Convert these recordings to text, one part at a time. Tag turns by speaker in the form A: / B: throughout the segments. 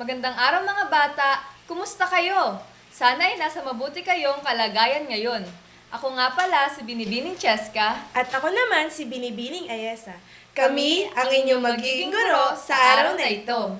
A: Magandang araw mga bata! Kumusta kayo? Sana ay nasa mabuti kayong kalagayan ngayon. Ako nga pala si Binibining Cheska.
B: At ako naman si Binibining Ayesa. Kami ang inyong magiging guro sa araw na ito.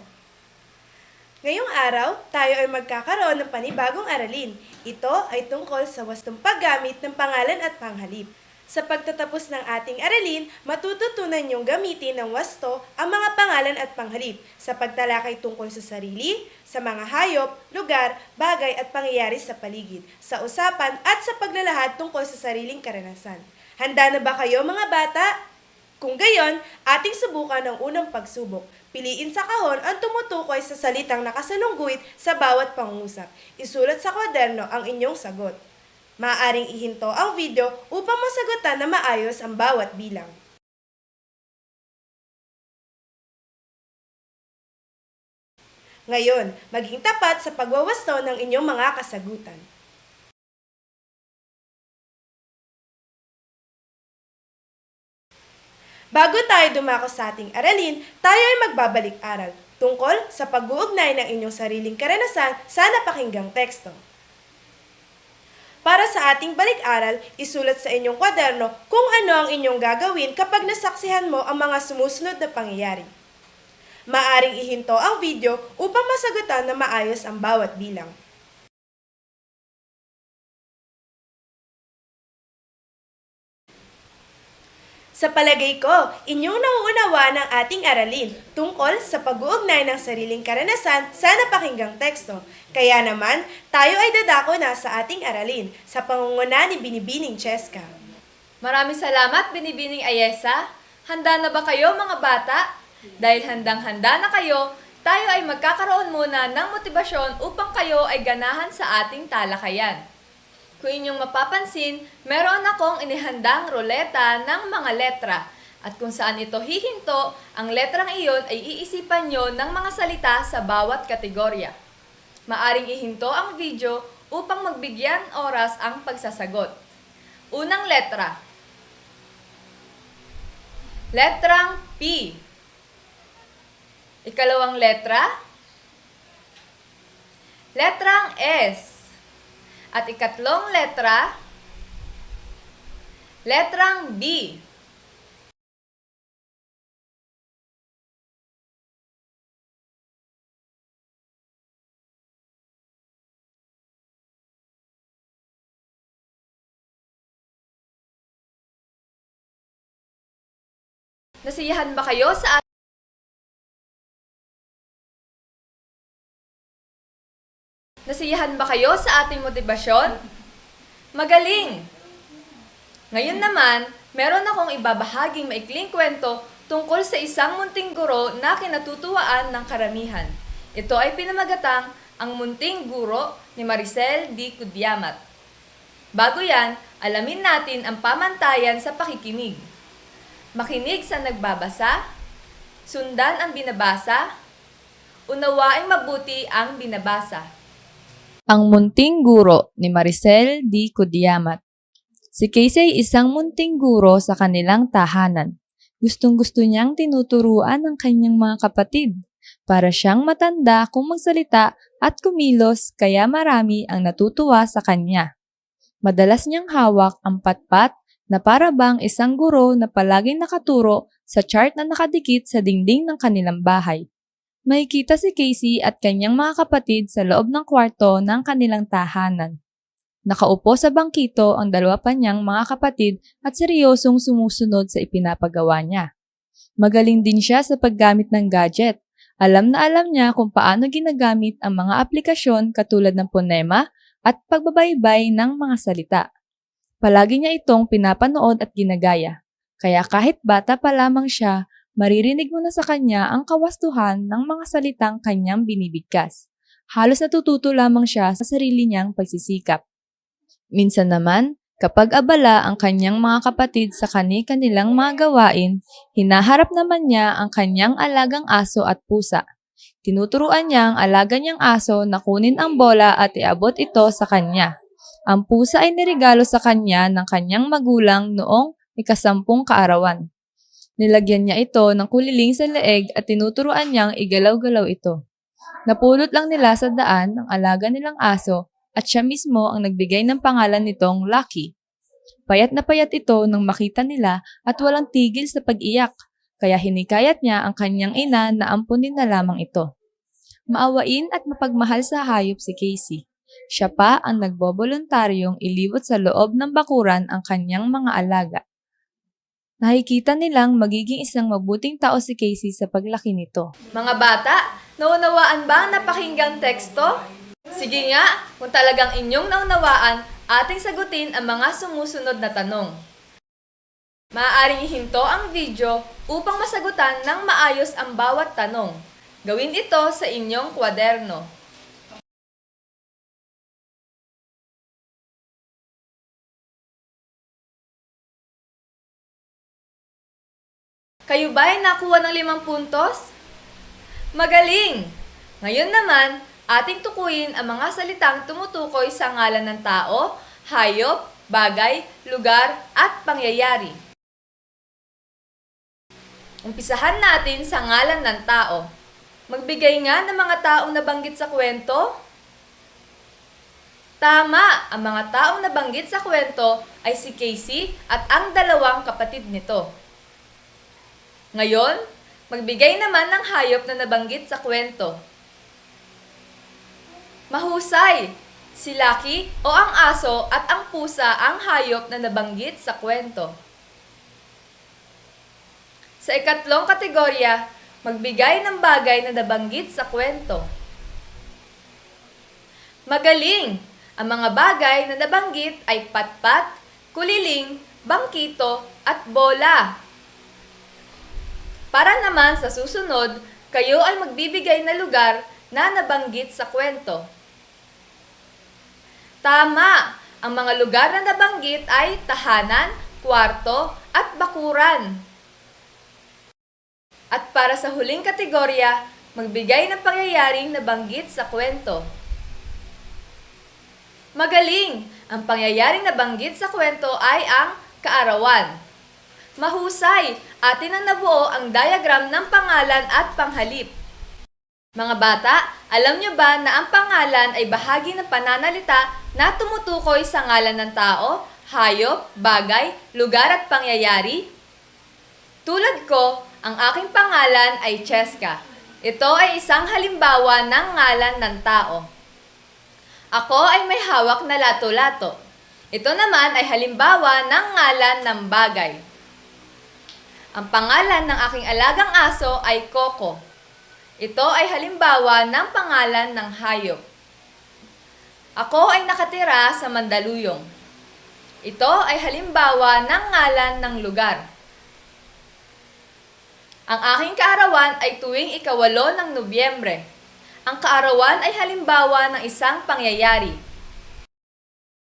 B: Ngayong araw, tayo ay magkakaroon ng panibagong aralin. Ito ay tungkol sa wastong paggamit ng pangalan at panghalip. Sa pagtatapos ng ating aralin, matututunan niyong gamitin ng wasto ang mga pangalan at panghalip sa pagtalakay tungkol sa sarili, sa mga hayop, lugar, bagay at pangyayari sa paligid, sa usapan at sa paglalahad tungkol sa sariling karanasan. Handa na ba kayo mga bata? Kung gayon, ating subukan ang unang pagsubok. Piliin sa kahon ang tumutukoy sa salitang nakasalungguit sa bawat pangungusap. Isulat sa kwaderno ang inyong sagot. Maaaring ihinto ang video upang masagutan na maayos ang bawat bilang. Ngayon, maging tapat sa pagwawasto ng inyong mga kasagutan. Bago tayo dumako sa ating aralin, tayo ay magbabalik-aral tungkol sa pag-uugnay ng inyong sariling karanasan sa napakinggang teksto. Para sa ating balik-aral, isulat sa inyong kwaderno kung ano ang inyong gagawin kapag nasaksihan mo ang mga sumusunod na pangyayari. Maaring ihinto ang video upang masagutan na maayos ang bawat bilang. Sa palagay ko, inyong nauunawa ng ating aralin tungkol sa pag-uugnay ng sariling karanasan sa napakinggang teksto. Kaya naman, tayo ay dadako na sa ating aralin sa pangunguna ni Binibining Cheska.
A: Maraming salamat Binibining Ayesa. Handa na ba kayo mga bata? Dahil handang-handa na kayo, tayo ay magkakaroon muna ng motibasyon upang kayo ay ganahan sa ating talakayan. Kung inyong mapapansin, meron akong inihandang ruleta ng mga letra. At kung saan ito hihinto, ang letrang iyon ay iisipan nyo ng mga salita sa bawat kategorya. Maaring ihinto ang video upang magbigyan oras ang pagsasagot. Unang letra. Letrang P. Ikalawang letra. Letrang S. At ikatlong letra, letrang B. Nasiyahan ba kayo sa Nasiyahan ba kayo sa ating motibasyon? Magaling! Ngayon naman, meron akong ibabahaging maikling kwento tungkol sa isang munting guro na kinatutuwaan ng karamihan. Ito ay pinamagatang ang munting guro ni Maricel D. Kudiamat. Bago yan, alamin natin ang pamantayan sa pakikinig. Makinig sa nagbabasa, sundan ang binabasa, unawaing mabuti ang binabasa. Ang Munting Guro ni Maricel D. Kudiamat Si Casey isang munting guro sa kanilang tahanan. Gustong-gusto niyang tinuturuan ang kanyang mga kapatid. Para siyang matanda kung magsalita at kumilos kaya marami ang natutuwa sa kanya. Madalas niyang hawak ang patpat na para bang isang guro na palaging nakaturo sa chart na nakadikit sa dingding ng kanilang bahay. Makikita si Casey at kanyang mga kapatid sa loob ng kwarto ng kanilang tahanan. Nakaupo sa bangkito ang dalawa pa niyang mga kapatid at seryosong sumusunod sa ipinapagawa niya. Magaling din siya sa paggamit ng gadget. Alam na alam niya kung paano ginagamit ang mga aplikasyon katulad ng ponema at pagbabaybay ng mga salita. Palagi niya itong pinapanood at ginagaya. Kaya kahit bata pa lamang siya, maririnig mo na sa kanya ang kawastuhan ng mga salitang kanyang binibigkas. Halos natututo lamang siya sa sarili niyang pagsisikap. Minsan naman, kapag abala ang kanyang mga kapatid sa kani-kanilang mga gawain, hinaharap naman niya ang kanyang alagang aso at pusa. Tinuturuan niya ang alaga niyang aso na kunin ang bola at iabot ito sa kanya. Ang pusa ay niregalo sa kanya ng kanyang magulang noong ikasampung kaarawan. Nilagyan niya ito ng kuliling sa leeg at tinuturuan niyang igalaw-galaw ito. Napulot lang nila sa daan ang alaga nilang aso at siya mismo ang nagbigay ng pangalan nitong Lucky. Payat na payat ito nang makita nila at walang tigil sa pag-iyak, kaya hinikayat niya ang kanyang ina na ampunin na lamang ito. Maawain at mapagmahal sa hayop si Casey. Siya pa ang nagboboluntaryong iliwat sa loob ng bakuran ang kanyang mga alaga. Nakikita nilang magiging isang mabuting tao si Casey sa paglaki nito. Mga bata, naunawaan ba ang napakinggang teksto? Sige nga, kung talagang inyong naunawaan, ating sagutin ang mga sumusunod na tanong. Maaaring ihinto ang video upang masagutan ng maayos ang bawat tanong. Gawin ito sa inyong kwaderno. Kayo ba ay nakuha ng limang puntos? Magaling! Ngayon naman, ating tukuyin ang mga salitang tumutukoy sa ngalan ng tao, hayop, bagay, lugar, at pangyayari. Umpisahan natin sa ngalan ng tao. Magbigay nga ng mga taong nabanggit sa kwento. Tama! Ang mga taong nabanggit sa kwento ay si Casey at ang dalawang kapatid nito. Ngayon, magbigay naman ng hayop na nabanggit sa kwento. Mahusay! Si Lucky o ang aso at ang pusa ang hayop na nabanggit sa kwento. Sa ikatlong kategorya, magbigay ng bagay na nabanggit sa kwento. Magaling! Ang mga bagay na nabanggit ay patpat, kuliling, bangkito, at bola. Para naman sa susunod, kayo ay magbibigay na lugar na nabanggit sa kwento. Tama! Ang mga lugar na nabanggit ay tahanan, kwarto, at bakuran. At para sa huling kategorya, magbigay ng pangyayaring nabanggit sa kwento. Magaling! Ang pangyayaring nabanggit sa kwento ay ang kaarawan. Mahusay! Atin ang nabuo ang diagram ng pangalan at panghalip. Mga bata, alam niyo ba na ang pangalan ay bahagi ng pananalita na tumutukoy sa ngalan ng tao, hayop, bagay, lugar at pangyayari? Tulad ko, ang aking pangalan ay Cheska. Ito ay isang halimbawa ng ngalan ng tao. Ako ay may hawak na lato-lato. Ito naman ay halimbawa ng ngalan ng bagay. Ang pangalan ng aking alagang aso ay Coco. Ito ay halimbawa ng pangalan ng hayop. Ako ay nakatira sa Mandaluyong. Ito ay halimbawa ng ngalan ng lugar. Ang aking kaarawan ay tuwing ikawalo ng Nobyembre. Ang kaarawan ay halimbawa ng isang pangyayari.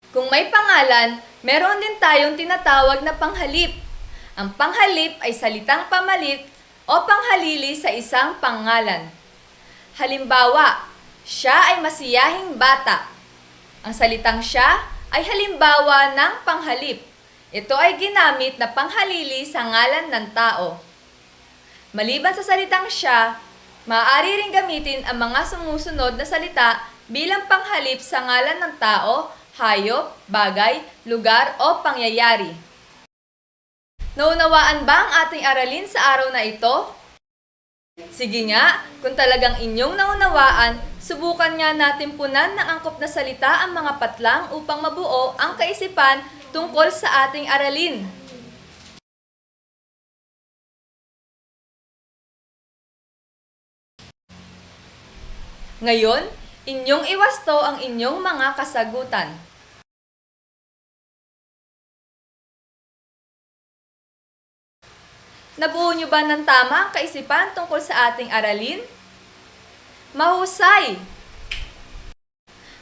A: Kung may pangalan, meron din tayong tinatawag na panghalip. Ang panghalip ay salitang pamalit o panghalili sa isang pangalan. Halimbawa, siya ay masiyahing bata. Ang salitang siya ay halimbawa ng panghalip. Ito ay ginamit na panghalili sa ngalan ng tao. Maliban sa salitang siya, maaari ring gamitin ang mga sumusunod na salita bilang panghalip sa ngalan ng tao, hayop, bagay, lugar o pangyayari. Naunawaan ba ang ating aralin sa araw na ito? Sige nga, kung talagang inyong naunawaan, subukan nga natin punan ng angkop na salita ang mga patlang upang mabuo ang kaisipan tungkol sa ating aralin. Ngayon, inyong iwasto ang inyong mga kasagutan. Nabuo niyo ba ng tama ang kaisipan tungkol sa ating aralin? Mahusay!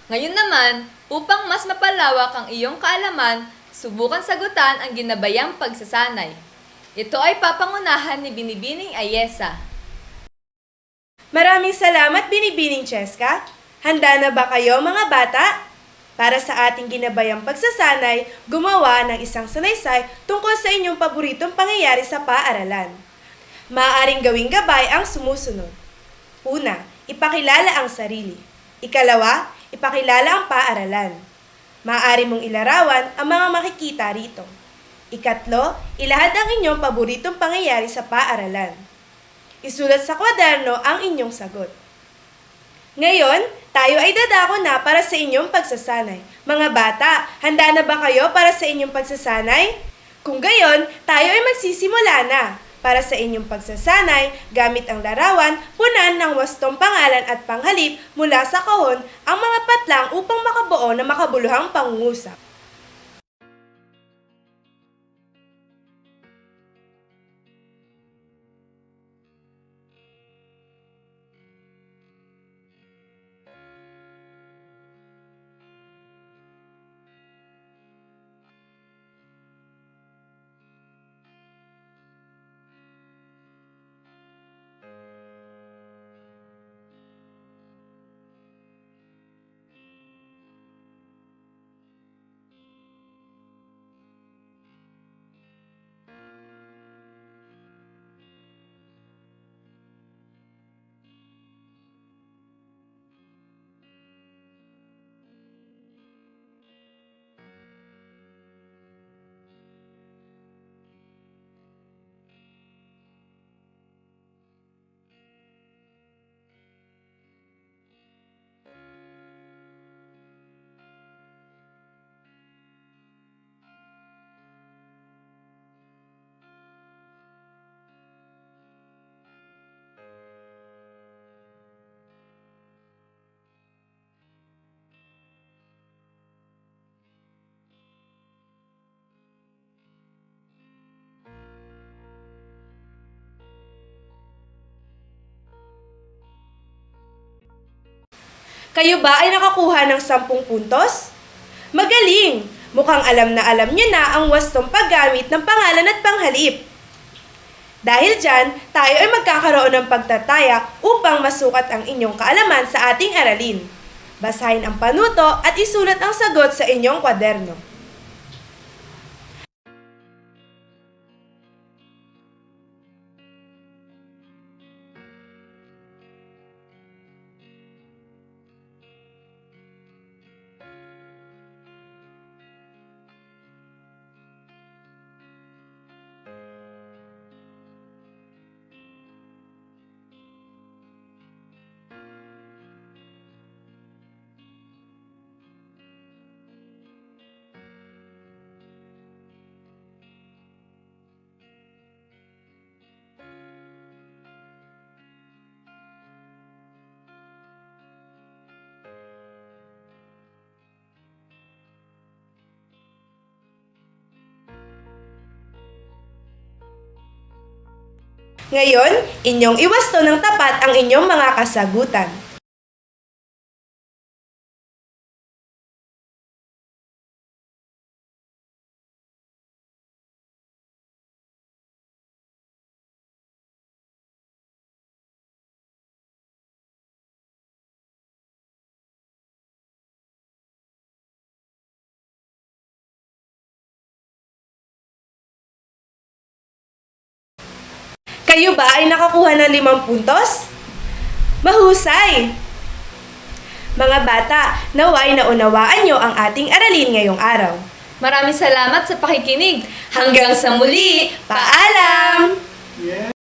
A: Ngayon naman, upang mas mapalawak ang iyong kaalaman, subukan sagutan ang ginabayang pagsasanay. Ito ay papangunahan ni Binibining Ayesa.
B: Maraming salamat, Binibining Cheska. Handa na ba kayo, mga bata? Para sa ating ginabayang pagsasanay, gumawa ng isang sanaysay tungkol sa inyong paboritong pangyayari sa paaralan. Maaaring gawing gabay ang sumusunod. Una, ipakilala ang sarili. Ikalawa, ipakilala ang paaralan. Maaari mong ilarawan ang mga makikita rito. Ikatlo, ilahad ang inyong paboritong pangyayari sa paaralan. Isulat sa kwaderno ang inyong sagot. Ngayon, tayo ay dadako na para sa inyong pagsasanay. Mga bata, handa na ba kayo para sa inyong pagsasanay? Kung gayon, tayo ay magsisimula na. Para sa inyong pagsasanay, gamit ang larawan, punan ng wastong pangalan at panghalip mula sa kahon ang mga patlang upang makabuo ng makabuluhang pangungusap. Kayo ba ay nakakuha ng 10 puntos? Magaling! Mukhang alam na alam nyo na ang wastong paggamit ng pangalan at panghalip. Dahil dyan, tayo ay magkakaroon ng pagtataya upang masukat ang inyong kaalaman sa ating aralin. Basahin ang panuto at isulat ang sagot sa inyong kwaderno. Ngayon, inyong iwasto ng tapat ang inyong mga kasagutan. Kayo ba ay nakakuha ng limang puntos? Mahusay! Mga bata, naway na unawaan nyo ang ating aralin ngayong araw.
A: Maraming salamat sa pakikinig. Hanggang sa muli,
B: Paalam!
C: Yeah.